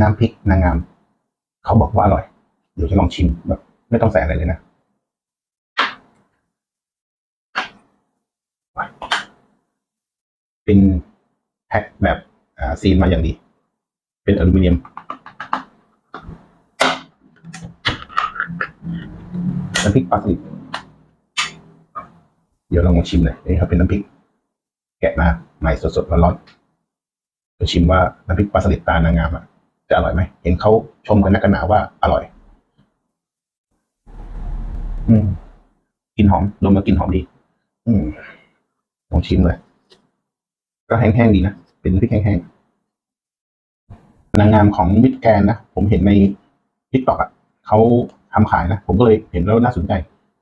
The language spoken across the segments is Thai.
น้ำพริกนางงาม เขาบอกว่าอร่อย เดี๋ยวจะลองชิมแบบ ไม่ต้องใส่อะไรเลยนะเป็นแพ็คแบบซีนมาอย่างดี เป็นอลูมิเนียมน้ำพริกปลาสลิดเดี๋ยวลองมาชิมเลยนี่ครับเป็นน้ำพริก แกะมาใหม่สดๆร้อนๆจะชิมว่าน้ำพริกปลาสลิดตานางงามอะ จะอร่อยไหมเห็นเขาชมกันนักกันหนาว่าอร่อย อืมกลินหอมดมแล้วกลินหอมดี อืมลองชิมเลย ก็แห้งๆดีนะ เป็นพริกแห้งๆนางงามของมิตรแกนนะ ผมเห็นในทิกตอกอะเขาทำขายนะ ผมก็เลยเห็นแล้วน่าสนใจ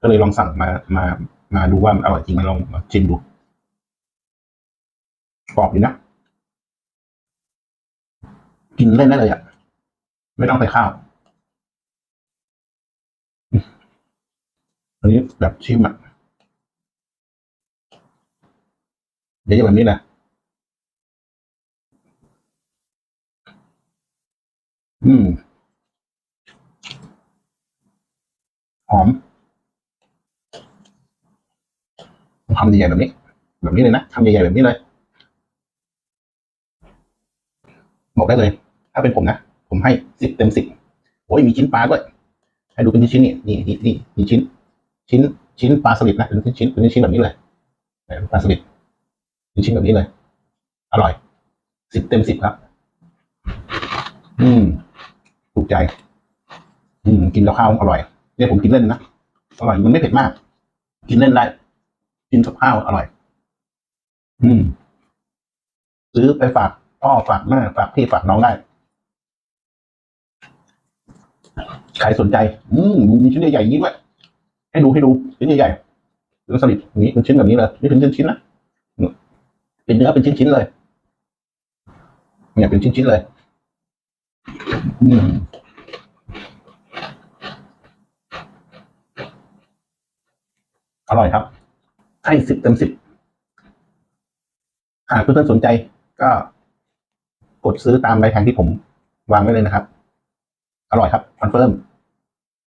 ก็เลยลองสั่งมามามาดูว่ามันอร่อยจริงไหมลองมาชิมดูกรอบดีนะ กินเล่นได้เลยอะ ไม่ต้องใส่ข้าวอันนี้แบบชิมอะเดี๋ยวแบบนี้แหละอืม หอมทำใหญ่แบบนี้ แบบนี้เลยนะทำใหญ่ๆแบบนี้เลย บอกได้เลย ถ้าเป็นผมนะ ผมให้สิบเต็มสิบโอ้ยมีชิ้นปลาด้วย ให้ดูเป็นชิ้นๆนี่นี่นี่นี่มีชิ้น ชิ้นชิ้นปลาสลิดนะเป็นชิ้นเป็นชิ้นแบบนี้เลยปลาสลิดเป็นชิ้นแบบนี้เลย อร่อยสิบเต็มสิบครับ อืมถูกใจ อืม กินกับข้าวอร่อยเนี่ยผมกินเล่นนะอร่อยมันไม่เผ็ดมาก กินเล่นได้กินกับข้าวอร่อย อืมซื้อไปฝากพ่อฝากแม่ฝากพี่ฝากน้องได้ ใครสนใจ อืมมีชิ้นใหญ่ๆอย่างนี้ด้วย ให้ดูให้ดูชิ้นใหญ่ๆเนื้อสลิดนี้เป็นชิ้นแบบนี้เลยนี่เป็นชิ้นๆนะเป็นเนื้อเป็นชิ้นๆเลย เนี่ยเป็นชิ้นๆเลยอืมอร่อยครับ ให้สิบเต็มสิบหากเพื่อนๆสนใจก็กดซื้อตามใบแทงที่ผมวางไว้เลยนะครับ อร่อยครับคอนเฟิร์ม